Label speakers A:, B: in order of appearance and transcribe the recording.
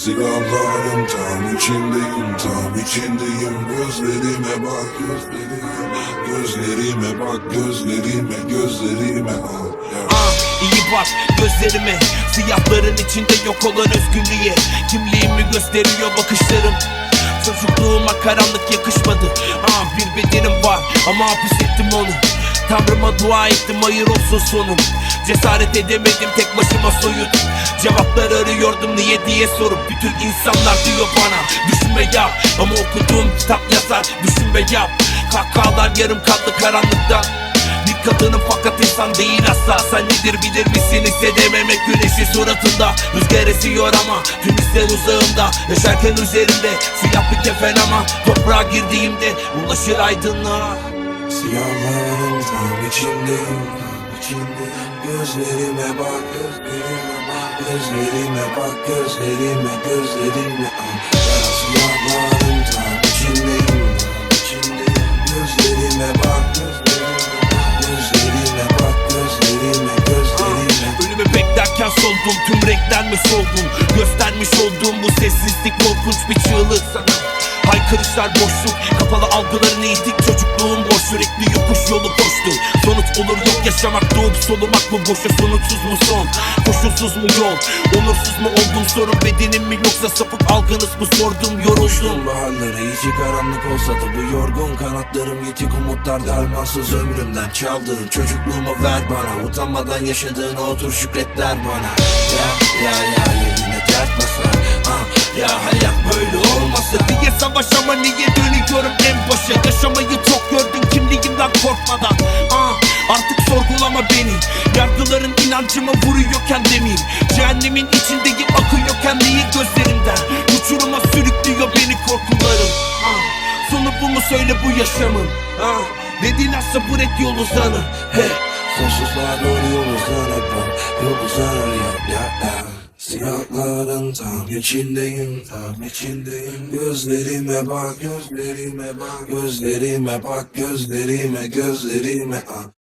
A: Silahların tam içindeyim, tam içindeyim. Gözlerime bak, gözlerime Gözlerime bak, gözlerime, gözlerime al.
B: Ah iyi bak gözlerime. Siyahların içinde yok olan özgürlüğe. Kimliğimi gösteriyor bakışlarım. Çocukluğuma karanlık yakışmadı. Ah bir bedenim var ama hapis ettim onu. Tanrıma dua ettim hayır olsun sonum Cesaret edemedim tek başıma soyut. Cevaplar arıyordum niye diye sorup. Bütün insanlar diyor bana düşünme yap. Ama okuduğum kitap yazar düşünme yap. Kahkahalar yarım kaldı karanlıkta. Bir kadının fakat insan değil asla. Sen nedir bilir misin? Hissedememek güneşi suratında. Rüzgar esiyor ama tüm hisler uzağımda. Yaşarken üzerinde siyah bir kefen ama Toprağa girdiğimde ulaşır aydınlığa.
A: Siyahların tam içindeyim, içindeyim Gözlerime bak, gözlerime bak Gözlerime bak, gözlerime, gözlerime al Ya siyahların tam içindeyim, içindeyim Gözlerime bak, gözlerime bak Gözlerime gözlerime,
B: Ölümü beklerken soldum tüm renkler mi soldum? Göstermiş olduğum bu sessizlik korkunç bir çığlık sana. Haykırışlar boşluk Kapalı algılarını eğdik çocukluğum boş Sürekli yokuş yolu koştum Sonuç olur yok yaşamak. Doğup solumak mı? Boşa sonuçsuz mu son? Koşulsuz mu yol? Onursuz mu oldum? Sorun bedenim mi? Yoksa sapık algınız mı? Sordum yoruldum.
A: Baharları içi karanlık olsa da bu yorgun kanatlarım yitik umutlar dermansız ömrümden çaldığın çocukluğumu ver bana. Utanmadan yaşadığına otur şükret der bana. Ya ya ya yerine dert basar ah, ya hayat böyle olmasa.
B: Diye savaş ama niye dönüyorum en başa? Yaşamayı çok gördüm kimliğimden korkmadan. Ah, Artık sorgulama beni. Yargıların inancıma vuruyorken demir Cehennemin içindeyim akıyorken nehir gözlerimden. Uçuruma sürüklüyor beni korkularım. Ah, Sonu bu mu söyle bu yaşamın? Ah, Dediler sabır et yol uzanır hey.
A: Sonsuzluğa doğru yol uzanır Yol uzanır ya ya ya Siyahların tam içindeyim, tam içindeyim Gözlerime bak, gözlerime bak Gözlerime bak, gözlerime, gözlerime ah.